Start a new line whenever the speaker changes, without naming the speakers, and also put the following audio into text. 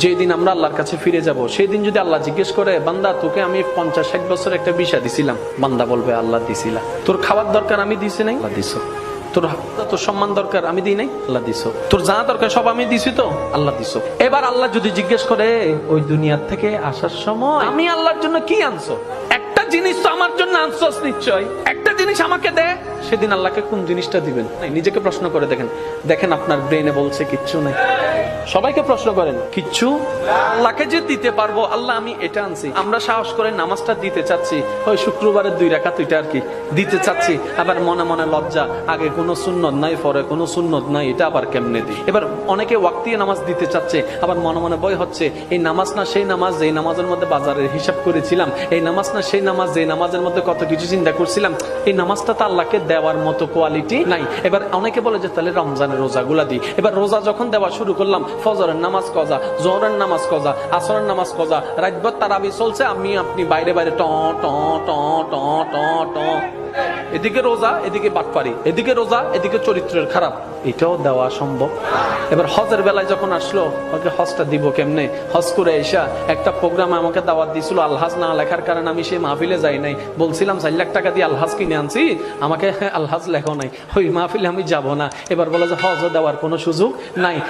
যেদিন আমরা আল্লাহর কাছে ফিরে যাব সেই দিন যদি আল্লাহ জিজ্ঞেস করে, বান্দা, তোকে আমি পঞ্চাশ ষাট বছর একটা বিষা দিছিলাম। বান্দা বলবে, আল্লাহ দিছিলাম তোর খাবার দরকার আমি দিছি নাই? আল্লাহ দিছো। তোর তোর সম্মান দরকার আমি দিই নাই? আল্লাহ দিছো। তোর যা দরকার সব আমি দিছি তো? আল্লাহ দিছো। এবার আল্লাহ যদি জিজ্ঞেস করে, ওই দুনিয়ার থেকে আসার সময় আমি আল্লাহর জন্য কি আনছো? একটা জিনিস তো আমার জন্য আনছোস নিশ্চয়। একটা জিনিস আমাকে দে। সেদিন আল্লাহকে কোন জিনিসটা দিবেন? নিজেকে প্রশ্ন করে দেখেন। দেখেন, আপনার ব্রেনে বলছে কিচ্ছু নাই। সবাইকে প্রশ্ন করেন, কিচ্ছু? আল্লাহকে যে দিতে পারব, আল্লাহ আমি এটা আনছি। আমরা সাহস করে নামাজটা দিতে চাচ্ছি। ওই শুক্রবারের দুই রাখা তুইটা আর কি, দিতে চাচ্ছি। আবার মনে মনে লজ্জা, আগে কোনো সুন্নত নাই, পরে কোনো সুন্নত নাই, এটা আবার কেমনে দিই? এবার অনেকে ওয়াক্তিয়া নামাজ দিতে চাচ্ছে, আবার মনে মনে বই হচ্ছে, এই নামাজ না সেই নামাজ, এই নামাজের মধ্যে বাজারের হিসাব করেছিলাম, এই নামাজ না সেই নামাজ যে নামাজের মধ্যে কত কিছু চিন্তা করছিলাম, এই নামাজটা তো আল্লাহকে দেওয়ার মতো কোয়ালিটি নাই। এবার অনেকে বলে যে, তাহলে রমজানের রোজাগুলা দিই। এবার রোজা যখন দেওয়া শুরু করলাম ফজরের নামাজ কজা, জোহরের নামাজ কজা, আসরের নামাজ কজা, রাতভর তারাবি চলছে, আমি আপনি বাইরে বাইরে ট এদিকে রোজা, এদিকে বাটপারি, এদিকে রোজা, এদিকে চরিত্রের খারাপ। এটাও দেওয়া সম্ভব। এবার হজের বেলায় যখন আসলো, ওকে হজটা দিব কেমনে? হজ করে এসা একটা প্রোগ্রামে আমাকে দাওয়াত দিছিল আলহাজ না লেখার কারণে আমি সেই মাহফিলে যাই নাই। বলছিলাম, চার লাখ টাকা দিয়ে আলহাজ কিনে আনছি? আমাকে আলহাজ লেখো নাই। ওই মাহফিলে আমি যাব না। এবার বলে যে, হজও দেওয়ার কোনো সুযোগ নাই।